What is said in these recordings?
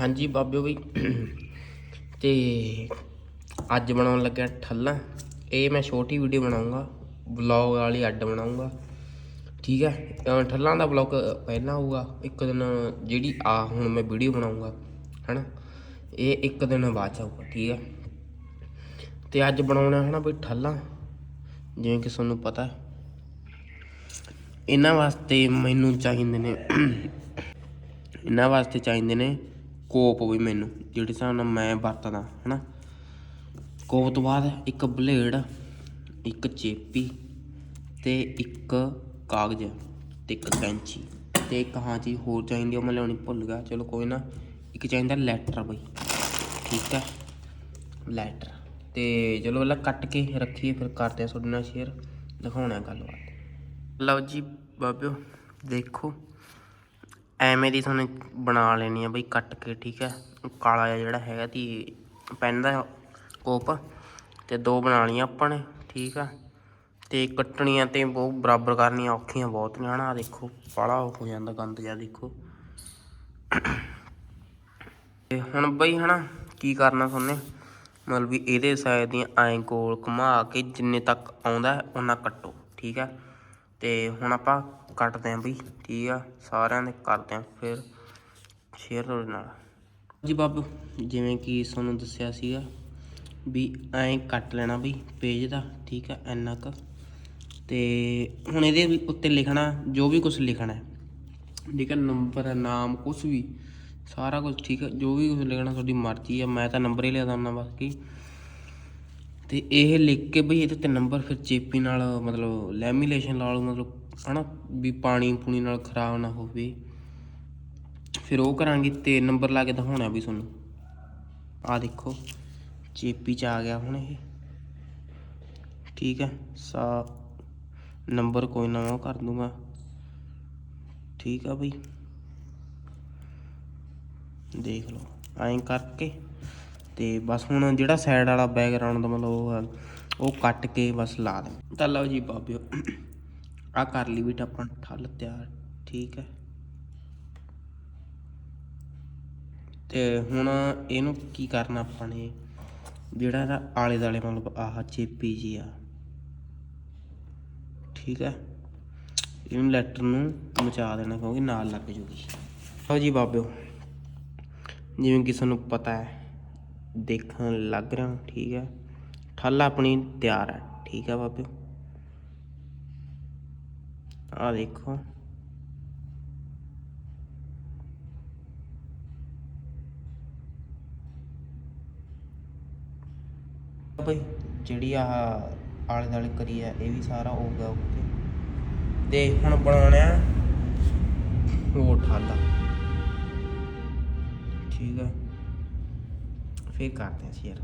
ਹਾਂਜੀ ਬਾਬਿਓ ਬਈ ਤੇ ਅੱਜ ਬਣਾਉਣ ਲੱਗਿਆ ਠੱਲਾ। ਇਹ ਮੈਂ ਛੋਟੀ ਵੀਡੀਓ ਬਣਾਉਂਗਾ। ਵਲੌਗ ਵਾਲੀ ਅੱਡ ਬਣਾਉਂਗਾ। ਠੀਕ ਹੈ? ਠੱਲਾਂ ਦਾ ਵਲੌਗ ਪਹਿਲਾਂ ਹੋਊਗਾ। ਇੱਕ ਦਿਨ ਜਿਹੜੀ ਆ ਹੁਣ ਮੈਂ ਵੀਡੀਓ ਬਣਾਉਂਗਾ। ਹਨਾ? ਇਹ ਇੱਕ ਦਿਨ ਬਾਅਦ 'ਚ ਆਊਗਾ। ਠੀਕ ਹੈ? ਤੇ ਅੱਜ ਬਣਾਉਣਾ ਹਨਾ ਬਈ ਠੱਲਾਂ। ਜਿਵੇਂ ਕਿ ਤੁਹਾਨੂੰ ਪਤਾ। ਹੈ ਇਹਨਾਂ ਵਾਸਤੇ ਮੈਨੂੰ ਚਾਹੀਦੇ ਨੇ। ਇਹਨਾਂ ਵਾਸਤੇ ਚਾਹੀਦੇ ਨੇ ਕੋਪ ਵੀ ਮੈਨੂੰ, ਜਿਹੜੇ ਹਿਸਾਬ ਨਾਲ ਮੈਂ ਵਰਤਦਾ, ਹਨਾ? ਕੋਪ ਤੋਂ ਬਾਅਦ ਇੱਕ ਬਲੇਡ, ਇੱਕ ਚੇਪੀ ਤੇ ਇੱਕ ਕਾਗਜ਼ ਤੇ ਇੱਕ ਕੈਂਚੀ ਤੇ ਇੱਕ ਹਾਂ ਚੀਜ਼ ਹੋਰ ਚਾਹੀਦੀ ਉਹ ਮੈਂ ਲਿਆਉਣੀ ਭੁੱਲ ਗਿਆ। ਚਲੋ ਕੋਈ ਨਾ, ਇੱਕ ਚਾਹੀਦਾ ਲੈਟਰ ਬਈ, ਠੀਕ ਹੈ ਲੈਟਰ ਤੇ ਚਲੋ ਪਹਿਲਾਂ ਕੱਟ ਕੇ ਰੱਖੀਏ, ਫਿਰ ਕਰਦੇ ਆ ਤੁਹਾਡੇ ਨਾਲ ਸ਼ੇਅਰ ਦਿਖਾਉਣਾ ਗੱਲਬਾਤ। ਲਓ ਜੀ, ਬਾਬਿਓ, ਦੇਖੋ। ਐਵੇਂ ਦੀ ਤੁਹਾਨੂੰ ਬਣਾ ਲੈਣੀ ਆ ਬਈ ਕੱਟ ਕੇ, ਠੀਕ ਹੈ? ਕਾਲਾ ਜਿਹਾ ਜਿਹੜਾ ਹੈਗਾ ਤੀ ਪੈਨ ਦਾ ਕੋਪ ਤੇ ਦੋ ਬਣਾ ਲਈਆਂ ਆਪਾਂ ਨੇ, ਠੀਕ ਆ? ਤੇ ਕੱਟਣੀਆਂ ਤੇ ਬਹੁਤ ਬਰਾਬਰ ਕਰਨੀਆਂ ਔਖੀਆਂ ਬਹੁਤ ਨੇ, ਹਨਾ? ਆਹ ਦੇਖੋ ਬਾਲਾ ਹੋ ਜਾਂਦਾ ਗੰਦ ਜਿਹਾ, ਦੇਖੋ। ਤੇ ਹੁਣ ਬਈ, ਹਨਾ, ਕੀ ਕਰਨਾ ਤੁਹਾਨੂੰ ਮਤਲਬ ਵੀ ਇਹਦੇ ਸਾਈਡ ਦੀਆਂ ਐਂ ਗੋਲ ਘੁਮਾ ਕੇ ਜਿੰਨੇ ਤੱਕ ਆਉਂਦਾ ਹੈ ਉਹਨਾਂ ਕੱਟੋ, ਠੀਕ ਹੈ ਤੇ ਹੁਣ ਆਪਾਂ ਕੱਟਦੇ ਆਂ ਬਈ, ਠੀਕ ਆ? ਸਾਰਿਆਂ ਦੇ ਕਰਦੇ ਆਂ ਫਿਰ ਸ਼ੇਅਰ ਤੁਹਾਡੇ ਨਾਲ। ਜੀ ਬਾਬੂ ਜਿਵੇਂ ਕਿ ਤੁਹਾਨੂੰ ਦੱਸਿਆ ਸੀਗਾ ਵੀ ਐਂ ਕੱਟ ਲੈਣਾ ਬਈ ਪੇਜ ਦਾ, ਠੀਕ ਆ, ਇੰਨਾ ਕੁ। ਤੇ ਹੁਣ ਇਹਦੇ ਵੀ ਉੱਤੇ ਲਿਖਣਾ, ਜੋ ਵੀ ਕੁਝ ਲਿਖਣਾ ਹੈ। ਠੀਕ ਹੈ ਨੰਬਰ, ਨਾਮ ਕੁਝ ਵੀ, ਸਾਰਾ ਕੁਝ ਠੀਕ ਹੈ ਜੋ ਵੀ ਕੁਝ ਲਿਖਣਾ ਤੁਹਾਡੀ ਮਰਜ਼ੀ ਹੈ ਮੈਂ ਤਾਂ ਨੰਬਰ ਹੀ ਲਿਆ ਲਿਖਦਾ ਬਸ ਕਿ ਤੇ ਇਹ ਲਿਖ ਕੇ ਬਈ ਇਹਦੇ ਤੇ ਨੰਬਰ ਫਿਰ ਚੇਪੀ ਨਾਲ, ਮਤਲਬ ਲੈਮੀਨੇਸ਼ਨ ਲਾ ਲਓ, ਮਤਲਬ ਹਨਾ, ਵੀ ਪਾਣੀ ਪੂਣੀ ਨਾਲ ਖਰਾਬ ਨਾ ਹੋਵੇ। ਫਿਰ ਉਹ ਕਰਾਂਗੇ ਤੇ ਨੰਬਰ ਲਾ ਕੇ ਦਿਖਾਉਣਾ ਵੀ ਤੁਹਾਨੂੰ। ਆ ਦੇਖੋ, ਚੇਪੀ ਚ ਆ ਗਿਆ ਹੁਣ ਇਹ। ਠੀਕ ਹੈ ਸਾ ਨੰਬਰ ਕੋਈ ਨਾ ਉਹ ਕਰ ਦੂੰਗਾ। ਠੀਕ ਆ ਬਈ। ਦੇਖ ਲਓ, ਐਂ ਕਰਕੇ ਤੇ ਬਸ ਹੁਣ ਜਿਹੜਾ ਸਾਈਡ ਵਾਲਾ ਬੈਕਗ੍ਰਾਉਂਡ ਦਾ ਮਤਲਬ ਉਹ ਹੈ ਉਹ ਕੱਟ ਕੇ ਬਸ ਲਾ ਦੇ। ਤਾਂ ਲਓ ਜੀ ਬਾਬਿਓ ਆ ਕਰ ਲਈ ਬੇਟਾ ਆਪਾਂ ਠੱਲ ਤਿਆਰ, ਠੀਕ ਹੈ। ਤੇ ਹੁਣ ਇਹਨੂੰ ਕੀ ਕਰਨਾ ਆਪਾਂ ਨੇ, ਜਿਹੜਾ ਇਹਦਾ ਆਲੇ ਦਾਲੇ ਮਤਲਬ ਆਹ ਚੇਪੀ ਜੀ ਆ, ਠੀਕ ਹੈ। ਇਹਨੂੰ ਲੈਟਰ ਨੂੰ ਮਚਾ ਦੇਣਾ, ਕਿਉਂਕਿ ਨਾਲ ਲੱਗ ਜੂਗੀ। ਲਓ ਜੀ ਬਾਬਿਓ, ਜਿਵੇਂ ਕਿ ਤੁਹਾਨੂੰ ਪਤਾ ਹੈ। ਦੇਖਣ ਲੱਗ ਰਿਹਾ, ਠੀਕ ਹੈ। ਠੱਲ ਆਪਣੀ ਤਿਆਰ ਹੈ, ਠੀਕ ਹੈ ਬਾਬਿਓ ਆ ਦੇਖੋ। ਬਈ ਜਿਹੜੀ ਆਹ ਆਲੇ ਦਾਲੇ ਕਰੀ ਹੈ, ਇਹ ਵੀ ਸਾਰਾ ਹੋ ਗਿਆ ਓਕੇ ਤੇ ਹੁਣ ਬਣਾਉਣਾ ਹੈ ਉਹ ਠਾਲਾ। ਠੀਕ ਹੈ। ਫੇਰ ਕਰਦੇ ਹਾਂ ਸ਼ੇਅਰ।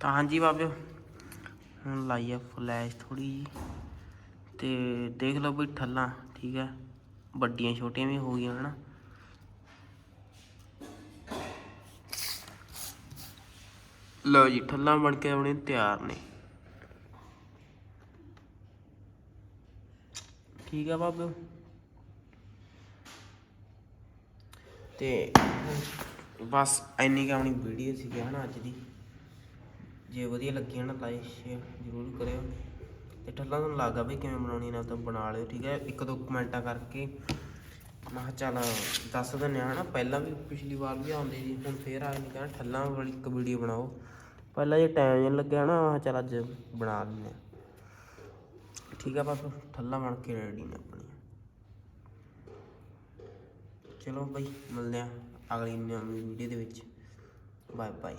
ਤਾਂ ਹਾਂਜੀ ਬਾਬਿਓ, ਹੁਣ ਲਾਈ ਆ ਫਲੈਸ਼ ਥੋੜੀ ਜੀ ਤੇ ਦੇਖ ਲਓ ਵੀ ਠੱਲਾਂ, ਠੀਕ ਹੈ? ਵੱਡੀਆਂ ਛੋਟੀਆਂ ਵੀ ਹੋ ਗਈਆਂ ਹਨਾ। ਲਓ ਜੀ, ਠੱਲਾਂ ਬਣ ਕੇ ਆਪਣੇ ਤਿਆਰ ਨੇ। ਠੀਕ ਆ ਬਾਬੇ ਤੇ ਬਸ ਇੰਨੀ ਕੁ ਆਪਣੀ ਵੀਡੀਓ ਸੀਗੀ ਨਾ ਅੱਜ ਦੀ। ਜੇ ਵਧੀਆ ਲੱਗੀ ਨਾ ਲਾਈਕ ਸ਼ੇਅਰ ਜ਼ਰੂਰ ਕਰਿਓ। ਤੇ ਠੱਲਾਂ ਤੁਹਾਨੂੰ ਲੱਗਾ ਵੀ ਕਿਵੇਂ ਬਣਾਉਣੀ ਨਾ ਤਾਂ ਬਣਾ ਲਿਓ, ਠੀਕ ਹੈ। ਇੱਕ ਦੋ ਕਮੈਂਟਾਂ ਕਰਕੇ ਮੈਂ ਚੱਲ ਦੱਸ ਦਿੰਦੇ ਹਾਂ ਨਾ ਪਹਿਲਾਂ ਵੀ ਪਿਛਲੀ ਵਾਰ ਵੀ ਆਉਂਦੇ ਸੀ, ਹੁਣ ਫੇਰ ਆਏ ਨਹੀਂ ਕਹਿੰਦਾ ਠੱਲਾਂ ਵਾਲੀ ਇੱਕ ਵੀਡੀਓ ਬਣਾਓ। ਪਹਿਲਾਂ ਜੇ ਟਾਈਮ ਨਹੀਂ ਲੱਗਿਆ ਨਾ ਮੈਂ ਕਿਹਾ ਚੱਲ ਅੱਜ ਬਣਾ ਲੈਂਦੇ ਹਾਂ। ਠੀਕ ਆ ਬਸ, ਠੱਲਾਂ ਬਣ ਕੇ ਰੈਡੀ ਨੇ ਆਪਣੀਆਂ। ਚਲੋ ਬਈ, ਮਿਲਦੇ ਆ ਅਗਲੀ ਨਵੀਂ ਵੀਡੀਓ ਦੇ ਵਿੱਚ। Bye bye